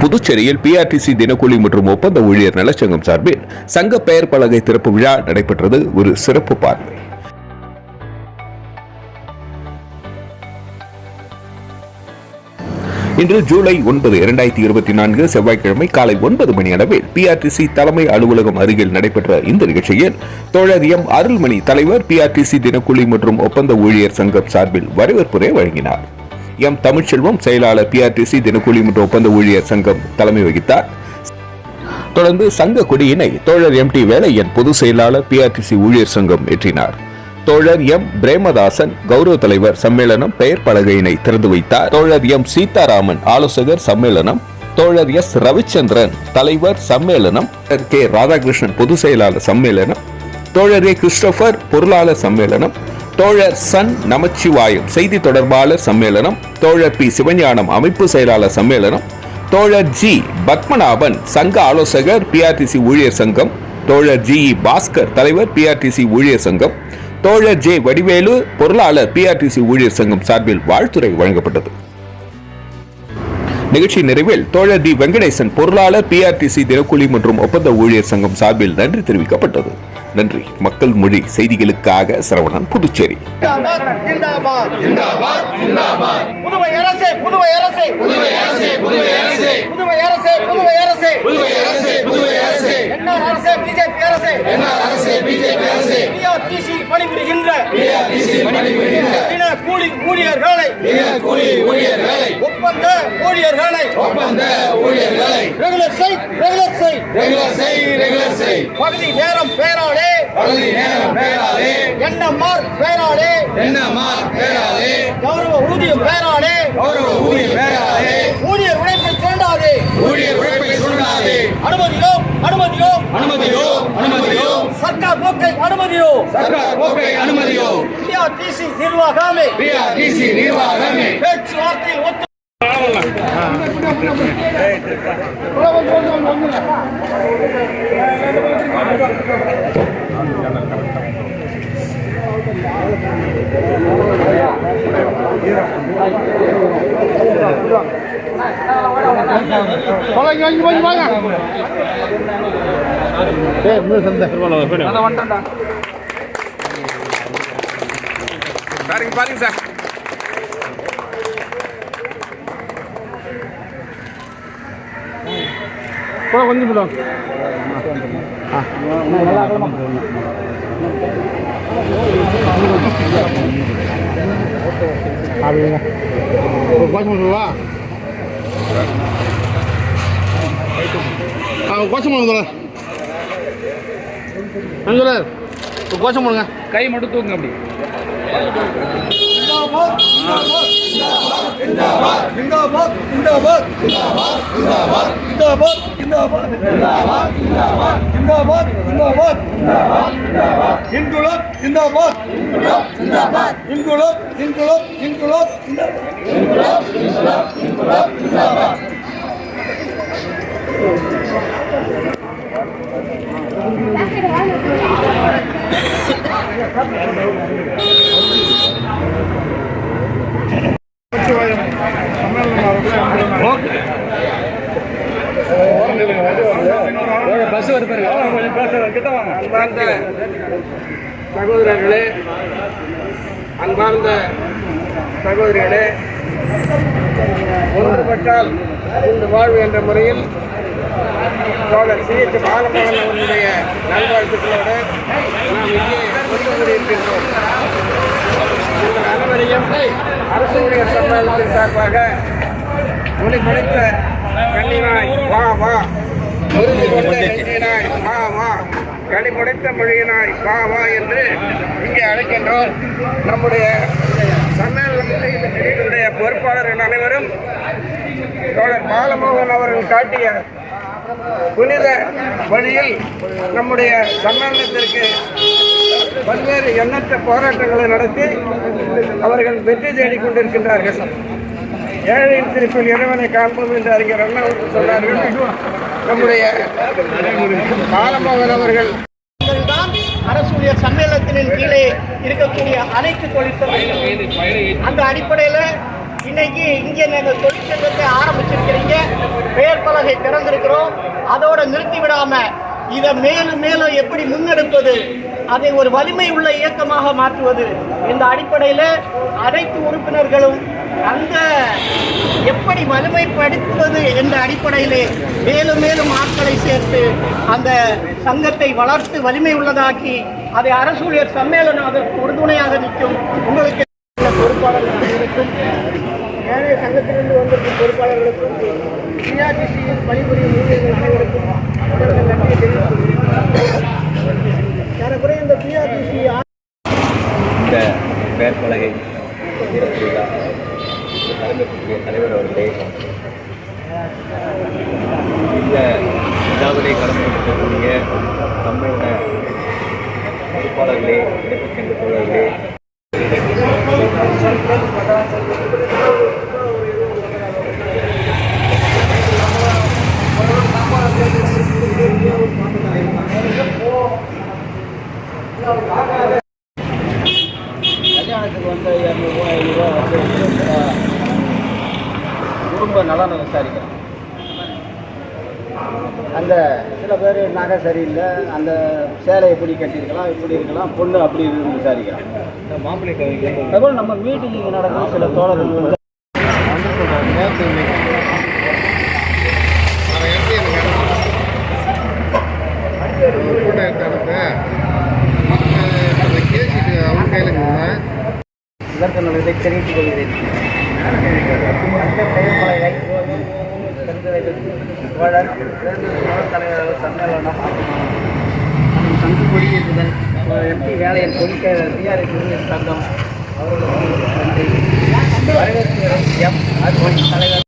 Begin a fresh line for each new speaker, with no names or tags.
புதுச்சேரியில் பிஆர்டிசி தினக்கூலி மற்றும் ஒப்பந்த ஊழியர் நலச்சங்கம் சார்பில் சங்க பெயர் பலகை திறப்பு விழா நடைபெற்றது. ஒரு சிறப்பு பார்வை. இன்று ஜூலை ஒன்பது இரண்டாயிரத்தி இருபத்தி நான்கு செவ்வாய்க்கிழமை காலை ஒன்பது மணி அளவில் பிஆர்டிசி தலைமை அலுவலகம் அருகில் நடைபெற்ற இந்த நிகழ்ச்சியில் தோழர் எம் அருள்மணி தலைவர் பிஆர்டிசி தினக்கூலி மற்றும் ஒப்பந்த ஊழியர் சங்கம் சார்பில் வரவேற்புரை வழங்கினார். எம் தமிழ்ச்செல்வம் செயலாளர் பிஆர்டிசி தினக்கூலி மற்றும் ஒப்பந்த ஊழியர் சங்கம் தலைமை வகித்தார். தொடர்ந்து சங்க கொடியினை தோழர் எம் டி வேலையன் பொதுச் செயலாளர் பிஆர்டிசி ஊழியர் சங்கம் ஏற்றினார். தோழர் எம் பிரேமதாசன் கௌரவ தலைவர் சம்மேளனம் பெயர் பலகையினை திறந்து வைத்தார். தோழர் எம் சீதாராமன் ஆலோசகர் சம்மேளனம். தோழர் எஸ் ரவிச்சந்திரன் தலைவர் சம்மேளனம். கே ராதாகிருஷ்ணன் பொதுச் செயலாளர் சம்மேளனம். தோழர் ஏ கிறிஸ்டோபர் பொருளாளர் சம்மேளனம். தோழர் சன் நமச்சிவாயம் செய்தி தொடர்பாளர் சம்மேளனம் தோழர் பி. சிவஞானம் அமைப்பு செயலாளர் சம்மேளனம் தோழர் ஜி. பத்மநாபன் சங்க ஆலோசகர் பிஆர்டிசி ஊழியர் சங்கம் தோழர் ஜி. இ. பாஸ்கர் தலைவர் பிஆர்டிசி ஊழியர் சங்கம் தோழர் ஜே. வடிவேலு பொருளாளர் பிஆர்டிசி ஊழியர் சங்கம் சார்பில் வாழ்த்துறை வழங்கப்பட்டது. நிகழ்ச்சி நிறைவில் தோழர் டி வெங்கடேசன் பொருளாளர் பிஆர்டிசி தினக்கூலி மற்றும் ஒப்பந்த ஊழியர் சங்கம் சார்பில் நன்றி தெரிவிக்கப்பட்டது. நன்றி. மக்கள் மொழி செய்திகளுக்காக சரவணன் புதுச்சேரி.
ஜிந்தாபாத் ஜிந்தாபாத். ஜிந்தாபாத் புதுவை அரசே புதுவை அரசே. புதுவை அரசே புதுவை அரசே. புதுவை அரசே புதுவை அரசே புதுவை அரசே. புதுவை அரசே என்ஆர் அரசே பிஜேபி அரசே என்ஆர் அரசே பிஜேபி அரசே பிஆர்டிசி பணிபுரிகின்ற பிஆர்டிசி பணிபுரிகின்ற தின கூலி ஊழியர்களை தின கூலி ஊழியர்களை ஒப்பந்த ஊழியர்களை ஒப்பந்த ஊழியர்களை ரெகுலர் செய் ரெகுலர் செய். ரெகுலர் செய் ரெகுலர் செய். பகுதி நேரம் பேராளே பகுதி நேரம் பேராளே எண்ணமார் பேராளே
என்னமார் பேராலே.
கௌரவ ஊதியம் பேராளே
கௌரவ ஊதிய பேராலே.
ஊழியர் உழைப்பை தோண்டாதே
ஊழியர் உழைப்பை சொல்லாதே
அனுமதியோ அனுமதியோ.
அனுமதியோ அனுமதியோ.
சர்க்கார் போக்கை அனுமதியோ.
சர்க்கார் போக்கை அனுமதியோ.
இந்தியா டிசி நிர்வாகமே.
பிஆர்டிசி நிர்வாகமே.
பேச்சுவார்த்தையில் ஒத்து வாங்க வாங்கி வாங்கி வாங்க சரி இன்னும் சந்தேகம்
பாருங்க பாருங்க சார்.
போட கொஞ்சம் போடும் அப்படிங்க கோச்சம் சொல்லவா ஆ கோச்சம் பண்ணுங்க கோச்சம் பண்ணுங்க
கை மட்டும் தூக்குங்க அப்படி.
இந்துலம் இந்தாபாத் இந்துலம் இந்துலம் இந்துலம் இந்தாபாத் ஜிந்தாபாத்
அன்பார்ந்த சகோதரர்களே அன்பார்ந்த சகோதரிகளே ஒன்றுபட்டால் இந்த வாழ்வு என்ற முறையில் தோழர் சி. எச். பாலமகன் அவர்களுடைய நல்வாழ்த்துக்களோடு நாம் இங்கே ஒன்று கூடியிருக்கின்றோம் உங்கள் அனைவரையும் அரசு ஊழியர் சம்மேளனத்தின் சார்பாக மொழி படைத்த கண்ணினாய் வா வா. உறுதி கொண்ட நெஞ்சினாய் வா வா. களி படைத்த மொழியினாய் வா வா என்று இங்கே அழைக்கின்றோம். நம்முடைய சம்மேளனத்தினுடைய பொறுப்பாளர்கள் அனைவரும் தோழர் பாலமோகன் அவர்கள் காட்டிய புனித வழியில் நம்முடைய சம்மேளனத்திற்கு பல்வேறு எண்ணற்ற போராட்டங்களை நடத்தி அவர்கள் வெற்றி தேடிக் கொண்டிருக்கின்றார்கள். ஏழையின் திருப்பில் இறைவனை காண்போம் என்று அறிஞர் அண்ணா சொன்னார்கள். நம்முடைய பாலமோகன் அவர்கள்
தான் அரசூழியர் சம்மேளனத்தின் கீழே இருக்கக்கூடிய அனைத்து தொழிற்சங்கங்களும். அந்த அடிப்படையில் இன்னைக்கு இங்கே நாங்கள் தொழிற்சங்கத்தை ஆரம்பிச்சிருக்கிறீங்க. பெயர் பலகை திறந்திருக்கிறோம். அதோட நிறுத்தி விடாமல் இதை மேலும் மேலும் எப்படி முன்னெடுப்பது அதை ஒரு வலிமை உள்ள இயக்கமாக மாற்றுவது இந்த அடிப்படையில் அனைத்து உறுப்பினர்களும் அந்த எப்படி வலிமைப்படுத்துவது என்ற அடிப்படையிலே மேலும் மேலும் ஆட்களை சேர்த்து அந்த சங்கத்தை வளர்த்து வலிமை உள்ளதாக்கி அதை அரசூழியர் சம்மேளனம் அதற்கு உறுதுணையாக நிற்கும். உங்களுக்கு பொறுப்பாளர்கள் இருக்கும் ஏனைய சங்கத்திலிருந்து வந்திருக்கும் பொறுப்பாளர்களுக்கும் சிஆர்டிசியில் பணிபுரியும் ஊழியர்கள் அனைவருக்கும் முதல்ல நன்றியை தெரிவித்துக் ஏறக்குறைய இந்த பிஆர்டிசி
இந்த பெயர் பலகை தலைமைக்குரிய தலைவர் அவர்களே இந்த விழாவிலே கலந்து கொண்டிருக்கக்கூடிய தமிழக பொறுப்பாளர்களே இணைப்புச் சங்க தோழர்களே
கல்யாணத்துக்கு வந்து இரநூறுவா ஐநூறுரூவா வந்து குடும்ப நலனை விசாரிக்கிறோம். அந்த சில பேர் நகை சரியில்லை அந்த சேலை எப்படி கட்டியிருக்கலாம் இப்படி இருக்கலாம் பொண்ணு அப்படி இருக்குன்னு விசாரிக்கிறோம் அதுபோல் நம்ம மீட்டிங் நடக்கும் சில தோழர்கள் இதற்கு நான் தெரிவித்துக் கொள்கிறேன் அந்த பெயர் பலகை திறந்து வைத்திருக்கும் தோழர் தோழர் சம்மேளனம் சங்கு கொடியேற்றுதல் எம்பி சங்கம் அவர்களுக்கு எம் அருண் தலைவர்